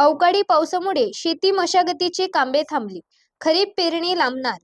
अवकाळी पावसामुळे शेती मशागतीची कामे थांबली. खरीप पेरणी लांबणार.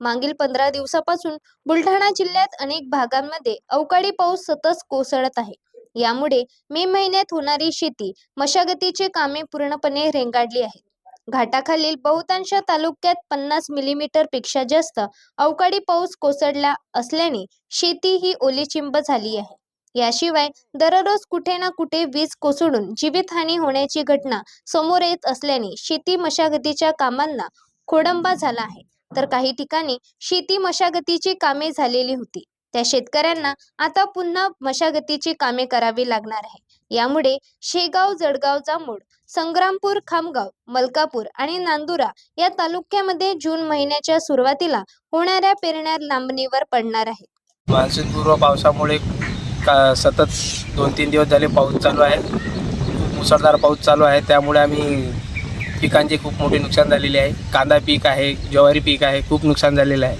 मागील पंधरा दिवसापासून बुलढाणा जिल्ह्यात अनेक भागांमध्ये अवकाळी पाऊस सतत कोसळत आहे. यामुळे मे महिन्यात होणारी शेती मशागतीची कामे पूर्णपणे रेंगाडली आहेत. घाटाखालील बहुतांश तालुक्यात पन्नास मिलीमीटरपेक्षा जास्त अवकाळी पाऊस कोसळला असल्याने शेती ही ओलीचिंब झाली आहे. याशिवाय दररोज कुठे ना कुठे वीज कोसळून जीवितहानी होण्याची घटना समोर येत असल्याने शेती मशागतीच्या कामांना खोडंबा झाला आहे. तर काही ठिकाणी शेती मशागतीची कामे झालेली होती. त्या शेतकऱ्यांना आता पुन्हा मशागतीची कामे करावी लागणार आहे. यामुळे शेगाव जळगाव जामोड संग्रामपूर खामगाव मलकापूर आणि नांदुरा या तालुक्यामध्ये जून महिन्याच्या सुरुवातीला होणाऱ्या पेरण्या लांबणीवर पडणार आहेत. मान्सूनपूर्व पावसामुळे का सतत दोन तीन दिवस झाले पाऊस चालू आहे. मुसळधार पाऊस चालू आहे. त्यामुळे आम्ही पिकांचे खूप मोठे नुकसान झालेले आहे. कांदा पीक आहे ज्वारी पीक आहे खूप नुकसान झालेलं आहे.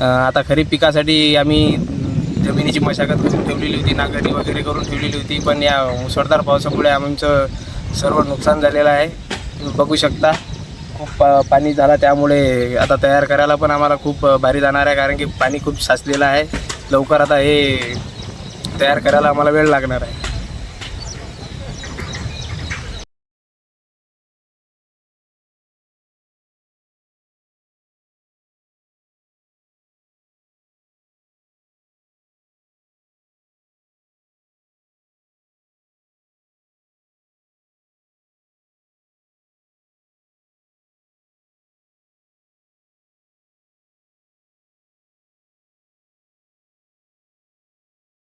आता खरीप पिकासाठी आम्ही जमिनीची मशागत करून ठेवलेली होती नांगरणी वगैरे करून ठेवलेली होती. पण या मुसळधार पावसामुळे आमचं सर्व नुकसान झालेलं आहे. तुम्ही बघू शकता. खूप पा पाणी झाला. त्यामुळे आता तयार करायला पण आम्हाला खूप भारी जाणार आहे. कारण की पाणी खूप साचलेलं आहे. लवकर आता हे तयार करायला आम्हाला वेळ लागणार आहे.